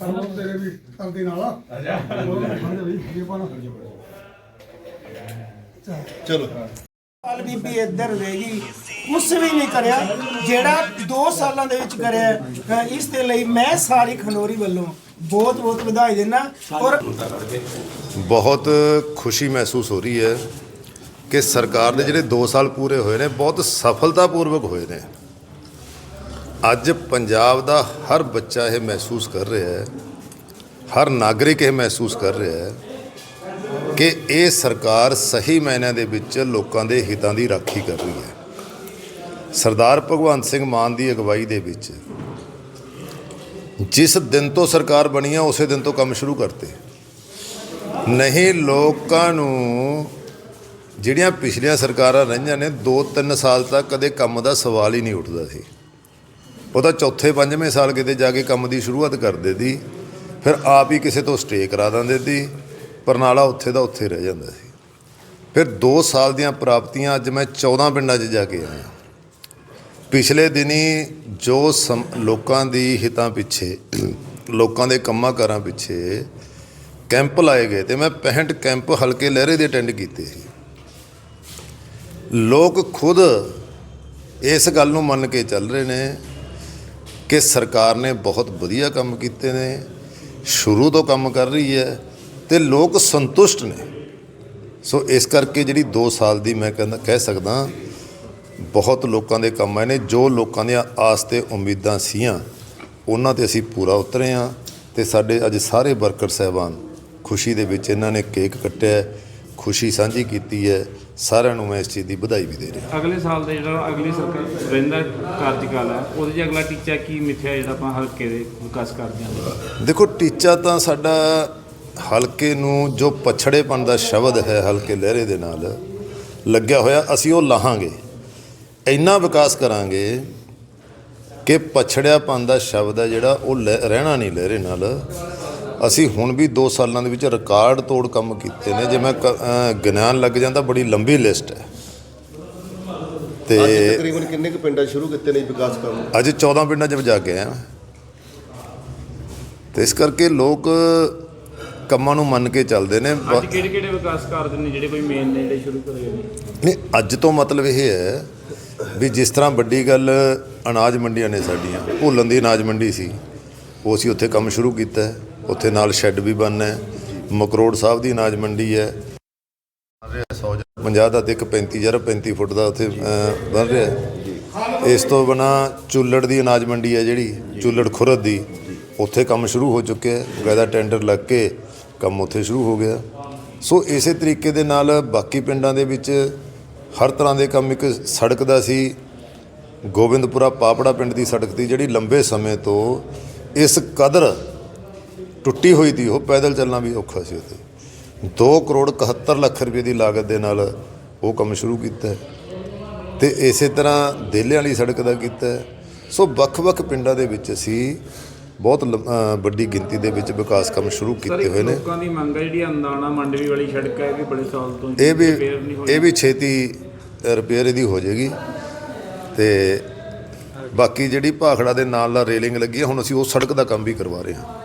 ਸਰਵ ਤੇਰੇ ਵੀ ਕਰਦੀ ਨਾਲ ਆ। ਹੋਰ ਖੰਡ ਵੀ ਇਹ ਪਾਣਾ ਚਲੋ। ਸਾਲ ਬੀਬੀ ਇੱਧਰ ਰਹੇਗੀ ਕੁਛ ਵੀ ਨਹੀਂ ਕਰਿਆ। ਜਿਹੜਾ 2 ਸਾਲਾਂ ਦੇ ਵਿੱਚ ਕਰਿਆ ਹੈ, ਇਸ ਦੇ ਲਈ ਮੈਂ ਸਾਰੀ ਖਨੋਰੀ ਵੱਲੋਂ ਬਹੁਤ ਬਹੁਤ ਵਧਾਈ ਦਿੰਦਾ ਔਰ ਬਹੁਤ ਖੁਸ਼ੀ ਮਹਿਸੂਸ ਹੋ ਰਹੀ ਹੈ ਕਿ ਸਰਕਾਰ ਦੇ ਜਿਹੜੇ 2 ਸਾਲ ਪੂਰੇ ਹੋਏ ਨੇ ਬਹੁਤ ਸਫਲਤਾਪੂਰਵਕ ਹੋਏ ਨੇ। ਅੱਜ ਪੰਜਾਬ ਦਾ ਹਰ ਬੱਚਾ ਇਹ ਮਹਿਸੂਸ ਕਰ ਰਿਹਾ ਹੈ, ਹਰ ਨਾਗਰਿਕ ਇਹ ਮਹਿਸੂਸ ਕਰ ਰਿਹਾ ਹੈ ਕਿ ਇਹ ਸਰਕਾਰ ਸਹੀ ਮਾਇਨਿਆਂ ਦੇ ਵਿੱਚ ਲੋਕਾਂ ਦੇ ਹਿੱਤਾਂ ਦੀ ਰਾਖੀ ਕਰ ਰਹੀ ਹੈ। ਸਰਦਾਰ ਭਗਵੰਤ ਸਿੰਘ ਮਾਨ ਦੀ ਅਗਵਾਈ ਦੇ ਵਿੱਚ ਜਿਸ ਦਿਨ ਤੋਂ ਸਰਕਾਰ ਬਣੀ ਹੈ ਉਸੇ ਦਿਨ ਤੋਂ ਕੰਮ ਸ਼ੁਰੂ ਕਰਤੇ। ਨਹੀਂ, ਲੋਕਾਂ ਨੂੰ ਜਿਹੜੀਆਂ ਪਿਛਲੀਆਂ ਸਰਕਾਰਾਂ ਰਹੀਆਂ ਨੇ 2-3 ਸਾਲ ਤੱਕ ਕਦੇ ਕੰਮ ਦਾ ਸਵਾਲ ਹੀ ਨਹੀਂ ਉੱਠਦਾ ਸੀ। ਉਹ ਤਾਂ ਚੌਥੇ, ਪੰਜਵੇਂ ਸਾਲ ਕਿਤੇ ਜਾ ਕੇ ਕੰਮ ਦੀ ਸ਼ੁਰੂਆਤ ਕਰਦੇ ਸੀ ਫਿਰ ਆਪ ਹੀ ਕਿਸੇ ਤੋਂ ਸਟੇ ਕਰਾ ਦਿੰਦੇ। ਸੀ ਪਰਨਾਲਾ ਉੱਥੇ ਦਾ ਉੱਥੇ ਰਹਿ ਜਾਂਦਾ ਸੀ। ਫਿਰ 2 ਸਾਲ ਦੀਆਂ ਪ੍ਰਾਪਤੀਆਂ ਅੱਜ ਮੈਂ 14 ਪਿੰਡਾਂ 'ਚ ਜਾ ਕੇ ਆਇਆ। ਪਿਛਲੇ ਦਿਨੀ ਜੋ ਸਮ- ਲੋਕਾਂ ਦੀ ਹਿੱਤਾਂ ਪਿੱਛੇ, ਲੋਕਾਂ ਦੇ ਕੰਮਾਂ ਕਾਰਾਂ ਪਿੱਛੇ ਕੈਂਪ ਲਾਏ ਗਏ ਤੇ ਮੈਂ 65 ਕੈਂਪ ਹਲਕੇ ਲਹਿਰੇ ਦੇ ਅਟੈਂਡ ਕੀਤੇ ਸੀ। ਲੋਕ ਖੁਦ ਇਸ ਗੱਲ ਨੂੰ ਮੰਨ ਕੇ ਚੱਲ ਰਹੇ ਨੇ ਕਿ ਸਰਕਾਰ ਨੇ ਬਹੁਤ ਵਧੀਆ ਕੰਮ ਕੀਤੇ ਨੇ, ਸ਼ੁਰੂ ਤੋਂ ਕੰਮ ਕਰ ਰਹੀ ਹੈ ਤੇ ਲੋਕ ਸੰਤੁਸ਼ਟ ਨੇ। ਸੋ ਇਸ ਕਰਕੇ ਜਿਹੜੀ 2 ਸਾਲ ਦੀ ਮੈਂ ਕਹਿੰਦਾ, ਕਹਿ ਸਕਦਾ, ਬਹੁਤ ਲੋਕਾਂ ਦੇ ਕੰਮ ਆਏ ਨੇ, ਜੋ ਲੋਕਾਂ ਦੀਆਂ ਆਸ ਤੇ ਉਮੀਦਾਂ ਸੀਆਂ, ਉਹਨਾਂ ਤੇ ਅਸੀਂ ਪੂਰਾ ਉਤਰੇ ਹਾਂ ਤੇ ਸਾਡੇ ਅੱਜ ਸਾਰੇ ਵਰਕਰ ਸਹਿਬਾਨ ਖੁਸ਼ੀ ਦੇ ਵਿੱਚ ਇਹਨਾਂ ਨੇ ਕੇਕ ਕੱਟਿਆ ਖੁਸ਼ੀ ਸਾਂਝੀ ਕੀਤੀ ਹੈ ਸਾਰਿਆਂ ਨੂੰ ਮੈਂ ਇਸ ਚੀਜ਼ ਦੀ ਵਧਾਈ ਵੀ ਦੇ ਰਿਹਾ। ਅਗਲੇ ਸਾਲ ਦਾ ਜਿਹੜਾ ਅਗਲੀ ਸਰਕਾਰ ਰਹਿੰਦਾ ਕਾਰਜਕਾਲ ਹੈ ਉਹਦੇ 'ਚ ਅਗਲਾ ਟੀਚਾ ਕੀ ਮਿੱਥਿਆ ਜਿਹੜਾ ਆਪਾਂ ਹਲਕੇ ਦੇ ਵਿਕਾਸ ਕਰਦੇ ਹਾਂ ਦੇਖੋ ਟੀਚਾ ਤਾਂ ਸਾਡਾ ਹਲਕੇ ਨੂੰ ਜੋ ਪਛੜੇਪਣ ਦਾ ਸ਼ਬਦ ਹੈ ਹਲਕੇ ਲਹਿਰੇ ਦੇ ਨਾਲ ਲੱਗਿਆ ਹੋਇਆ ਅਸੀਂ ਉਹ ਲਾਹਾਂਗੇ। ਇੰਨਾ ਵਿਕਾਸ ਕਰਾਂਗੇ ਕਿ ਪਛੜਿਆਪਣ ਦਾ ਸ਼ਬਦ ਹੈ ਜਿਹੜਾ ਉਹ ਰਹਿਣਾ ਨਹੀਂ ਲਹਿਰੇ ਨਾਲ। ਅਸੀਂ ਹੁਣ ਵੀ 2 ਸਾਲਾਂ ਦੇ ਵਿੱਚ ਰਿਕਾਰਡ ਤੋੜ ਕੰਮ ਕੀਤੇ ਨੇ। ਜੇ ਮੈਂ ਗਿਣਾਨ ਲੱਗ ਜਾਂਦਾ ਬੜੀ ਲੰਬੀ ਲਿਸਟ ਹੈ। ਅੱਜ ਤੇ ਤਕਰੀਬਨ ਕਿੰਨੇ ਕੁ ਪਿੰਡਾਂ 'ਚ ਸ਼ੁਰੂ ਕੀਤੇ ਨੇ ਵਿਕਾਸ ਕੰਮ? ਅੱਜ 14 ਪਿੰਡਾਂ 'ਚ ਜਾ ਕੇ ਆਇਆ। ਤੇ ਇਸ ਕਰਕੇ ਲੋਕ ਕੰਮਾਂ ਨੂੰ ਮੰਨ ਕੇ ਚੱਲਦੇ ਨੇ। ਅੱਜ ਕਿਹੜੇ ਕਿਹੜੇ ਵਿਕਾਸ ਕਾਰਜ ਨੇ ਜਿਹੜੇ ਕੋਈ ਮੇਨ ਨੇ ਜਿਹੜੇ ਸ਼ੁਰੂ ਕਰੇ ਨੇ? ਨਹੀਂ ਅੱਜ ਤੋਂ ਮਤਲਬ ਇਹ ਹੈ ਵੀ ਜਿਸ ਤਰ੍ਹਾਂ ਵੱਡੀ ਗੱਲ ਅਨਾਜ ਮੰਡੀਆਂ ਨੇ ਸਾਡੀਆਂ ਭੁੱਲਣ ਦੀ ਅਨਾਜ ਮੰਡੀ ਸੀ ਉਹ ਅਸੀਂ ਉੱਥੇ ਕੰਮ ਸ਼ੁਰੂ ਕੀਤਾ ਹੈ। ਉੱਥੇ ਨਾਲ ਸ਼ੈੱਡ ਵੀ ਬਣਨਾ ਹੈ। ਮਕਰੋੜ ਸਾਹਿਬ ਦੀ ਅਨਾਜ ਮੰਡੀ ਹੈ। 50 ਦਾ ਤੇ ਇੱਕ 35 35 ਫੁੱਟ ਦਾ ਉੱਥੇ ਬਣ ਰਿਹਾ ਇਸ ਤੋਂ ਬਿਨਾ ਚੁੱਲੜ ਦੀ ਅਨਾਜ ਮੰਡੀ ਹੈ ਜਿਹੜੀ, ਚੁੱਲੜ ਖੁਰਦ ਦੀ। ਉੱਥੇ ਕੰਮ ਸ਼ੁਰੂ ਹੋ ਚੁੱਕਿਆ ਹੈ। ਬਕਾਇਦਾ ਟੈਂਡਰ ਲੱਗ ਕੇ ਕੰਮ ਉੱਥੇ ਸ਼ੁਰੂ ਹੋ ਗਿਆ। ਸੋ ਇਸੇ ਤਰੀਕੇ ਦੇ ਨਾਲ ਬਾਕੀ ਪਿੰਡਾਂ ਦੇ ਵਿੱਚ ਹਰ ਤਰ੍ਹਾਂ ਦੇ ਕੰਮ ਇੱਕ ਸੜਕ ਦਾ ਸੀ। ਗੋਬਿੰਦਪੁਰਾ ਪਾਪੜਾ ਪਿੰਡ ਦੀ ਸੜਕ ਦੀ ਜਿਹੜੀ ਲੰਬੇ ਸਮੇਂ ਤੋਂ ਇਸ ਕਦਰ ਟੁੱਟੀ ਹੋਈ ਸੀ ਉਹ ਪੈਦਲ ਚੱਲਣਾ ਵੀ ਔਖਾ ਸੀ ਉੱਥੇ। 2 ਕਰੋੜ 71 ਲੱਖ ਰੁਪਏ ਦੀ ਲਾਗਤ ਦੇ ਨਾਲ ਉਹ ਕੰਮ ਸ਼ੁਰੂ ਕੀਤਾ। ਤੇ ਇਸੇ ਤਰ੍ਹਾਂ ਦੇਲੇ ਵਾਲੀ ਸੜਕ ਦਾ ਕੀਤਾ। ਸੋ ਵੱਖ-ਵੱਖ ਪਿੰਡਾਂ ਦੇ ਵਿੱਚ ਅਸੀਂ ਬਹੁਤ ਵੱਡੀ ਗਿਣਤੀ ਦੇ ਵਿੱਚ ਵਿਕਾਸ ਕੰਮ ਸ਼ੁਰੂ ਕੀਤੇ ਹੋਏ ਨੇ। ਲੋਕਾਂ ਦੀ ਮੰਗ ਹੈ ਜਿਹੜੀ ਅੰਦਾਣਾ ਮੰਡਵੀ ਵਾਲੀ ਸੜਕ ਹੈ ਇਹ ਵੀ ਬੜੇ ਸਾਲ ਤੋਂ ਇਹ ਵੀ ਇਹ ਵੀ ਛੇਤੀ ਰਿਪੇਅਰ ਇਹਦੀ ਹੋ ਜਾਏਗੀ। ਤੇ ਬਾਕੀ ਜਿਹੜੀ ਭਾਖੜਾ ਦੇ ਨਾਲ ਨਾਲ ਰੇਲਿੰਗ ਲੱਗੀ ਹੈ ਹੁਣ ਅਸੀਂ ਉਸ ਸੜਕ ਦਾ ਕੰਮ ਵੀ ਕਰਵਾ ਰਹੇ ਹਾਂ।